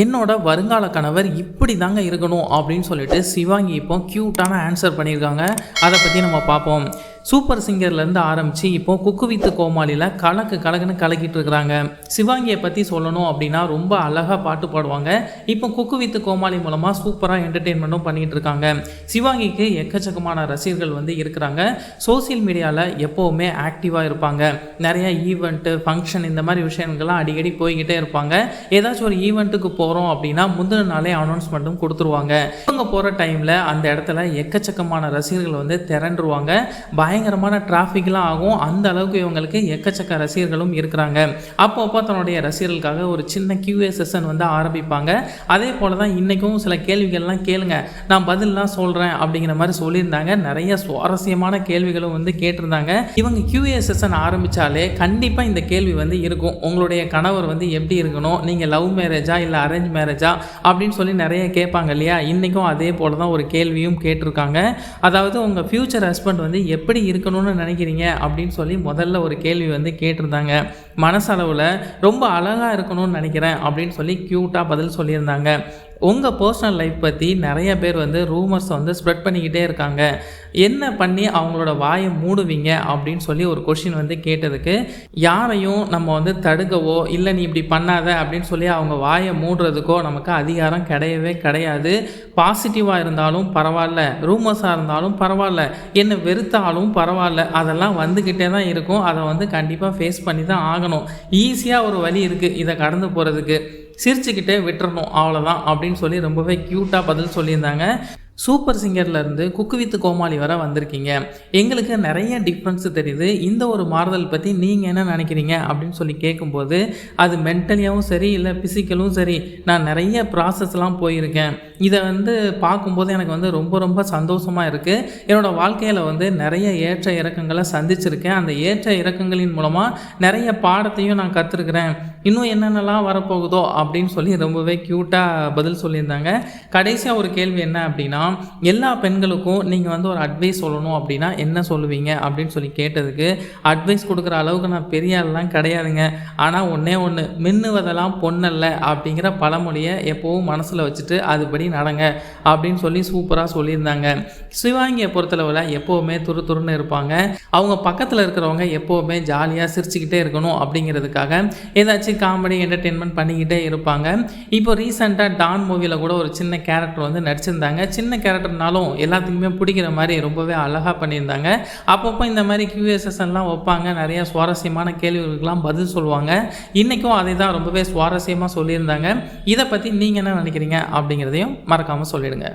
என்னோட வருங்கால கணவர் இப்படி தாங்க இருக்கணும் அப்படின்னு சொல்லிட்டு சிவாங்கி இப்போ க்யூட்டான ஆன்சர் பண்ணியிருக்காங்க. அதை பற்றி நம்ம பார்ப்போம். சூப்பர் சிங்கர்லேருந்து ஆரம்பித்து இப்போ குக்கு வித்து கோமாளியில் கலக்கு கலக்குன்னு கலக்கிட்டு இருக்கிறாங்க. சிவாங்கியை பற்றி சொல்லணும் அப்படின்னா ரொம்ப அழகாக பாட்டு பாடுவாங்க. இப்போ குக்கு வித்து கோமாளி மூலமாக சூப்பராக என்டர்டெயின்மெண்ட்டும் பண்ணிகிட்டு இருக்காங்க. சிவாங்கிக்கு எக்கச்சக்கமான ரசிகர்கள் வந்து இருக்கிறாங்க. சோசியல் மீடியாவில் எப்போவுமே ஆக்டிவாக இருப்பாங்க. நிறைய ஈவெண்ட்டு ஃபங்க்ஷன் இந்த மாதிரி விஷயங்கள்லாம் அடிக்கடி போய்கிட்டே இருப்பாங்க. ஏதாச்சும் ஒரு ஈவெண்ட்டுக்கு போகிறோம் அப்படின்னா முந்தின நாளே அனௌன்ஸ்மெண்ட்டும் கொடுத்துருவாங்க. இவங்க போகிற டைமில் அந்த இடத்துல எக்கச்சக்கமான ரசிகர்கள் வந்து திரண்டுருவாங்க. பயங்கரமான டிராஃபிக்லாம் ஆகும். அந்த அளவுக்கு இவங்களுக்கு எக்கச்சக்க ரசிகர்களும் இருக்கிறாங்க. அப்பப்போ தன்னுடைய ரசிகர்களுக்காக ஒரு சின்ன கியூஏ செஷன் வந்து ஆரம்பிப்பாங்க. அதே போல் தான் இன்றைக்கும் சில கேள்விகள்லாம் கேளுங்க. நான் பதிலெலாம் சொல்கிறேன் அப்படிங்கிற மாதிரி சொல்லியிருந்தாங்க. நிறைய சுவாரஸ்யமான கேள்விகளும் வந்து கேட்டிருந்தாங்க. இவங்க கியூஏ செஷன் ஆரம்பித்தாலே கண்டிப்பாக இந்த கேள்வி வந்து இருக்கும். உங்களுடைய கணவர் வந்து எப்படி இருக்கணும்? நீங்கள் லவ் மேரேஜா இல்லை அரேஞ்ச் மேரேஜா அப்படின்னு சொல்லி நிறைய கேட்பாங்க இல்லையா? இன்றைக்கும் அதே போல் தான் ஒரு கேள்வியும் கேட்டிருக்காங்க. அதாவது உங்கள் ஃப்யூச்சர் ஹஸ்பண்ட் வந்து எப்படி இருக்கணும்னு நினைக்கிறீங்க அப்படின்னு சொல்லி முதல்ல ஒரு கேள்வி வந்து கேட்டிருந்தாங்க. மனசளவில் ரொம்ப அழகாக இருக்கணும்னு நினைக்கிறேன் அப்படின்னு சொல்லி க்யூட்டாக பதில் சொல்லியிருந்தாங்க. உங்கள் பர்சனல் லைஃப் பற்றி நிறைய பேர் வந்து ரூமர்ஸை வந்து ஸ்ப்ரெட் பண்ணிக்கிட்டே இருக்காங்க. என்ன பண்ணி அவங்களோட வாயை மூடுவீங்க அப்படின்னு சொல்லி ஒரு கொஷின் வந்து கேட்டதுக்கு யாரையும் நம்ம வந்து தடுக்கவோ இல்லை நீ இப்படி பண்ணாத அப்படின்னு சொல்லி அவங்க வாயை மூடுறதுக்கோ நமக்கு அதிகாரம் கிடையவே கிடையாது. பாசிட்டிவாக இருந்தாலும் பரவாயில்ல ரூமர்ஸாக இருந்தாலும் பரவாயில்ல என்னை வெறுத்தாலும் பரவாயில்ல அதெல்லாம் வந்துக்கிட்டே தான் இருக்கும். அதை வந்து கண்டிப்பாக ஃபேஸ் பண்ணி தான் ஆகணும். ஈஸியாக ஒரு வழி இருக்குது இதை கடந்து போகிறதுக்கு சிரிச்சுக்கிட்டே விட்டுறணும். அவ்வளோதான் அப்படின்னு சொல்லி ரொம்பவே க்யூட்டாக பதில் சொல்லியிருந்தாங்க. சூப்பர் சிங்கர்லேருந்து குக்கு வித்து கோமாளி வர வந்திருக்கீங்க. எங்களுக்கு நிறைய டிஃப்ரென்ஸ் தெரியுது. இந்த ஒரு மாறுதல் பற்றி நீங்கள் என்ன நினைக்கிறீங்க அப்படின்னு சொல்லி கேட்கும்போது அது மென்டலியாகவும் சரி இல்லை ஃபிசிக்கலும் சரி நான் நிறைய ப்ராசஸ்லாம் போயிருக்கேன். இதை வந்து பார்க்கும்போது எனக்கு வந்து ரொம்ப ரொம்ப சந்தோஷமாக இருக்குது என்னோடய வாழ்க்கையில் வந்து நிறைய ஏற்ற இறக்கங்களை சந்திச்சிருக்கேன். அந்த ஏற்ற இறக்கங்களின் மூலமாக நிறைய பாடத்தையும் நான் கற்றுருக்குறேன் இன்னும் என்னென்னலாம் வரப்போகுதோ அப்படின்னு சொல்லி ரொம்பவே க்யூட்டாக பதில் சொல்லியிருந்தாங்க. கடைசியாக ஒரு கேள்வி என்ன அப்படின்னா எல்லா பெண்களுக்கும் நீங்கள் வந்து ஒரு அட்வைஸ் சொல்லணும் அப்படின்னா என்ன சொல்லுவீங்க அப்படின்னு சொல்லி கேட்டதுக்கு அட்வைஸ் கொடுக்குற அளவுக்கு நான் பெரிய ஆள்லாம் கிடையாதுங்க. ஆனால் ஒன்றே ஒன்று மின்னுவதெல்லாம் பொண்ணல்ல அப்படிங்கிற பழமொழியை எப்போவும் மனசில் வச்சுட்டு அதுபடி நடங்க அப்படின்னு சொல்லி சூப்பராக சொல்லியிருந்தாங்க. சிவாங்கியை பொறுத்தளவில் எப்போவுமே துரு துருன்னு இருப்பாங்க. அவங்க பக்கத்தில் இருக்கிறவங்க எப்போவுமே ஜாலியாக சிரிச்சுக்கிட்டே இருக்கணும் அப்படிங்கிறதுக்காக ஏதாச்சும் ஏதாச்சும் காமெடி என்டர்டெயின்மெண்ட் பண்ணிக்கிட்டே இருப்பாங்க. இப்போ ரீசெண்டாக டான் மூவியில் கூட ஒரு சின்ன கேரக்டர் வந்து நடிச்சிருந்தாங்க. சின்ன கேரக்டர்னாலும் எல்லாத்துக்குமே பிடிக்கிற மாதிரி ரொம்பவே அழகாக பண்ணியிருந்தாங்க. அப்பப்போ இந்த மாதிரி கியூஎஸ்எஸ்எல்லாம் வைப்பாங்க. நிறைய சுவாரஸ்யமான கேள்விகளுக்கெல்லாம் பதில் சொல்லுவாங்க. இன்றைக்கும் அதை தான் ரொம்பவே சுவாரஸ்யமாக சொல்லியிருந்தாங்க. இதை பற்றி நீங்கள் என்ன நினைக்கிறீங்க அப்படிங்கிறதையும் மறக்காமல் சொல்லிடுங்க.